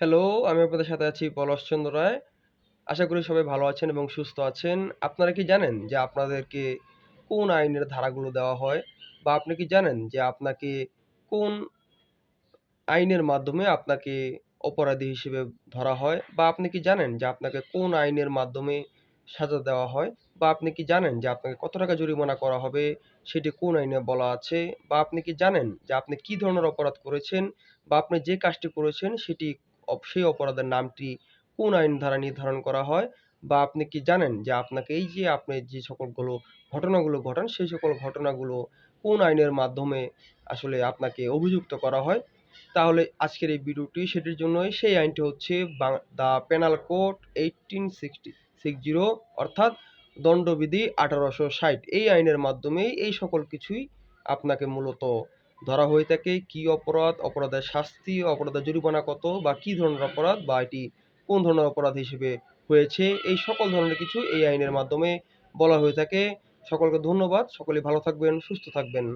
Hello, আমি আপনাদের সাথে আছি পলাশচন্দ্র রায়। আশা করি সবাই ভালো আছেন এবং সুস্থ আছেন। আপনারা কি জানেন যে আপনাদেরকে কোন আইনের ধারাগুলো দেওয়া হয়? বা আপনি কি জানেন যে আপনাকে কোন আইনের মাধ্যমে আপনাকে অপরাধী হিসেবে ধরা হয়? বা আপনি কি জানেন যে আপনাকে কোন আইনের মাধ্যমে সাজা দেওয়া হয়? বা আপনি কি জানেন যে আপনাকে কত টাকা জরিমানা করা হবে সেটি কোন আইনে বলা আছে? বা আপনি কি জানেন যে আপনি কি ধরনের অপরাধ করেছেন? বা আপনি যে কাজটি করেছেন সেটি সেই অপরাধের নামটি কোন আইন দ্বারা নির্ধারণ করা হয়? বা আপনি কি জানেন যে আপনাকে এই যে আপনি যে সকলগুলো ঘটনাগুলো ঘটান, সেই সকল ঘটনাগুলো কোন আইনের মাধ্যমে আসলে আপনাকে অভিযুক্ত করা হয়? তাহলে আজকের এই ভিডিওটি সেটির জন্যই। সেই আইনটি হচ্ছে দ্য পেনাল কোড 1860 অর্থাৎ দণ্ডবিধি ১৮৬০ এই আইনের মাধ্যমেই এই সকল কিছুই আপনাকে মূলত ধরা হয়ে থাকে। কি অপরাধ, অপরাধের শাস্তি, অপরাধের জরিমানা কত বা কি ধরনের অপরাধ বা এটি কোন ধরনের অপরাধ হিসেবে হয়েছে, এই সকল ধরনের কিছু এই আইনের মাধ্যমে বলা হয়ে থাকে। সকলকে ধন্যবাদ। সকলে ভালো থাকবেন, সুস্থ থাকবেন।